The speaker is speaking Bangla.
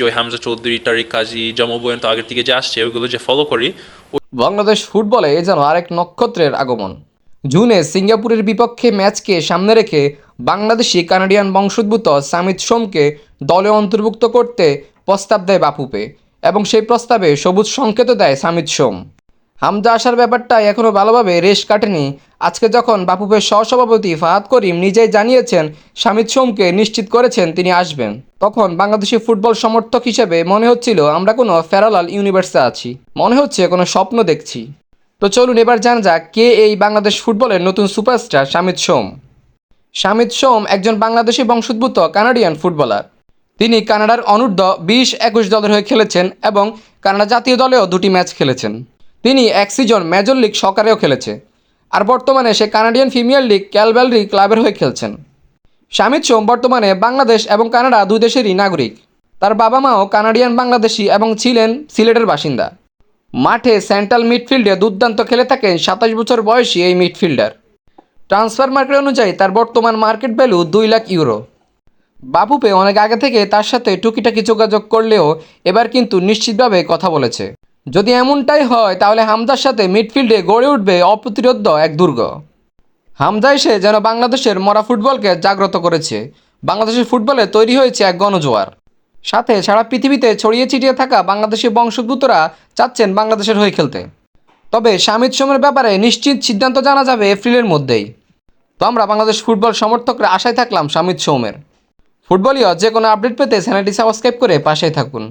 যে ওই হামজা চৌধুরী, তারিক কাজী জমবয়ন তো আগের থেকে যে আসছে, ওইগুলো যে ফলো করি বাংলাদেশ ফুটবলে যেন আরেক নক্ষত্রের আগমন। জুনে সিঙ্গাপুরের বিপক্ষে ম্যাচকে সামনে রেখে বাংলাদেশি কানাডিয়ান বংশোদ্ভূত সামিত সোমকে দলে অন্তর্ভুক্ত করতে প্রস্তাব দেয় বাপুপে এবং সেই প্রস্তাবে সবুজ সংকেত দেয় সামিত সোম। হামজা আসার ব্যাপারটা এখনও ভালোভাবে রেশ কাটেনি। আজকে যখন বাপুপের সহসভাপতি ফাহাদ করিম নিজেই জানিয়েছেন সামিত সোমকে নিশ্চিত করেছেন তিনি আসবেন, তখন বাংলাদেশি ফুটবল সমর্থক হিসেবে মনে হচ্ছিল আমরা কোনো ফেরালাল ইউনিভার্সে আছি। মনে হচ্ছে কোনো স্বপ্ন দেখছি। তো চলুন এবার জানা যাক কে এই বাংলাদেশ ফুটবলের নতুন সুপারস্টার সামিত সোম। সামিত সোম একজন বাংলাদেশি বংশোদ্ভূত কানাডিয়ান ফুটবলার। তিনি কানাডার অনূর্ধ্ব বিশ একুশ দলের হয়ে খেলেছেন এবং কানাডা জাতীয় দলেও দুটি ম্যাচ খেলেছেন। তিনি এক সিজন মেজর লিগ সকারেও খেলেছে আর বর্তমানে সে কানাডিয়ান প্রিমিয়ার লিগ ক্যালবেলরি ক্লাবের হয়ে খেলছেন। শামিত সোম বর্তমানে বাংলাদেশ এবং কানাডা দুই দেশেরই নাগরিক। তার বাবা মাও কানাডিয়ান বাংলাদেশি এবং ছিলেন সিলেটের বাসিন্দা। মাঠে সেন্ট্রাল মিডফিল্ডে দুর্দান্ত খেলে থাকেন সাতাশ বছর বয়সী এই মিডফিল্ডার ট্রান্সফার মার্কেট অনুযায়ী তার বর্তমান মার্কেট ভ্যালু দুই লাখ ইউরো বাপুপে অনেক আগে থেকে তার সাথে টুকিটাকি যোগাযোগ করলেও এবার কিন্তু নিশ্চিতভাবে কথা বলেছে। যদি এমনটাই হয়, তাহলে হামজার সাথে মিডফিল্ডে গড়ে উঠবে অপ্রতিরোধ্য এক দুর্গ। হামজা এসে যেন বাংলাদেশের মরা ফুটবলকে জাগ্রত করেছে। বাংলাদেশের ফুটবলে তৈরি হয়েছে এক গণজোয়ার। সাথে সারা পৃথিবীতে ছড়িয়ে ছিটিয়ে থাকা বাংলাদেশি বংশোদ্ভূতরা চাচ্ছেন বাংলাদেশের হয়ে খেলতে। তবে শামিদ সোমের ব্যাপারে নিশ্চিত সিদ্ধান্ত জানা যাবে এপ্রিলের মধ্যেই। তো আমরা বাংলাদেশ ফুটবল সমর্থকরা আশায় থাকলাম শামিদ সৌমের। ফুটবলীয় যে কোনো আপডেট পেতে চ্যানেলটি সাবস্ক্রাইব করে পাশেই থাকুন।